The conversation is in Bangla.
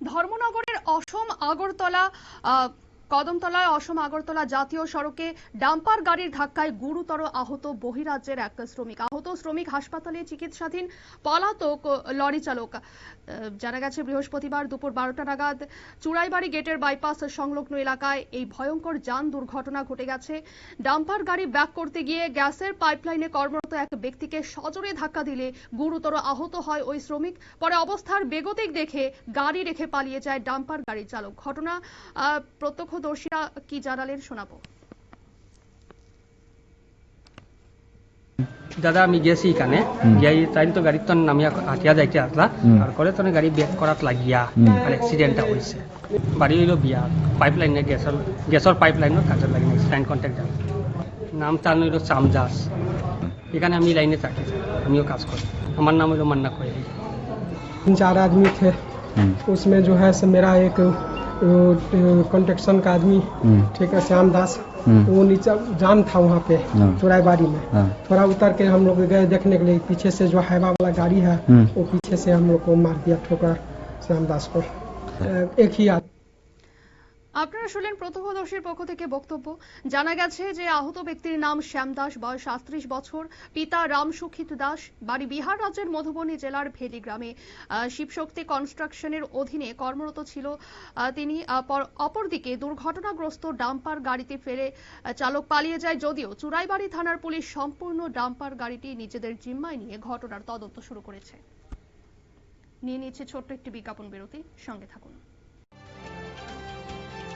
ধর্মনগরের অসম আগরতলা কদমতলায় অসম আগরতলা জাতীয় সড়কে ডাম্পার গাড়ির ধাক্কায় গুরুতর আহত বহিরাজ্যের এক শ্রমিক। আহত শ্রমিক হাসপাতালে চিকিৎসাধীন পলাতক লরি চালক। জানা গেছে বৃহস্পতিবার দুপুর বারোটা নাগাদ চুড়াইবাড়ি গেটের বাইপাস সংলগ্ন এলাকায় এই ভয়ঙ্কর যান দুর্ঘটনা ঘটে গেছে। ডাম্পার গাড়ি ব্যাক করতে গিয়ে গ্যাসের পাইপলাইনে কর্মরত এক ব্যক্তিকে সজোরে ধাক্কা দিলে গুরুতর আহত হয় ওই শ্রমিক। পরে অবস্থার বেগতিক দেখে গাড়ি রেখে পালিয়ে যায় ডাম্পার গাড়ির চালক। ঘটনা আহ, প্রত্যক্ষদর্শীরা কি জানালেন শোনাবো দাদা আমি গেছি এখানে গিয়ে তাই তো গাড়ির তো নামিয়া হাতিয়া যাইতে আসলা আর করে তো গাড়ি ব্রেক করাত লাগিয়া আর অ্যাক্সিডেন্টটা হয়েছে বাড়ি হইল বিয়া পাইপ লাইনে গ্যাসের গ্যাসের পাইপ লাইনের কাজে লাগে লাইন কন্ট্যাক্ট নাম তার হইল চামজাস এখানে আমি লাইনে থাকি আমিও কাজ করি আমার নাম হইল মান্না কোয়েলি तीन चार आदमी थे उसमें जो है से मेरा एक कंस्ट्रक्शन का आदमी ठीक है श्याम दास वो नीचे जाम था वहाँ पे चुराई बाड़ी में। थोड़ा उतर के हम लोग गए देखने के लिए पीछे से जो हाईवा वाला गाड़ी है वो पीछे से हम लोग को मार दिया ठोकर श्याम दास को। एक ही आदमी। আপনারা শুনলেন প্রত্যক্ষদর্শীর পক্ষ থেকে বক্তব্য। জানা গেছে যে আহত ব্যক্তির নাম শ্যাম দাস, বয়স সাঁত্রিশ বছর। পিতা রাম সুখিত দাস, বাড়ি বিহার রাজ্যের মধুবনী জেলার ভেলি গ্রামে। শিবশক্তি কনস্ট্রাকশনের অধীনে কর্মরত ছিল। তিনি অপরদিকে দুর্ঘটনাগ্রস্ত ডাম্পার গাড়িতে ফেলে চালক পালিয়ে যায় যদিও চুরাইবাড়ি থানার পুলিশ সম্পূর্ণ ডাম্পার গাড়িটি নিজেদের জিম্মায় নিয়ে ঘটনার তদন্ত শুরু করেছে। নিয়ে নিচ্ছে ছোট্ট একটি বিজ্ঞাপন বিরতি। সঙ্গে থাকুন।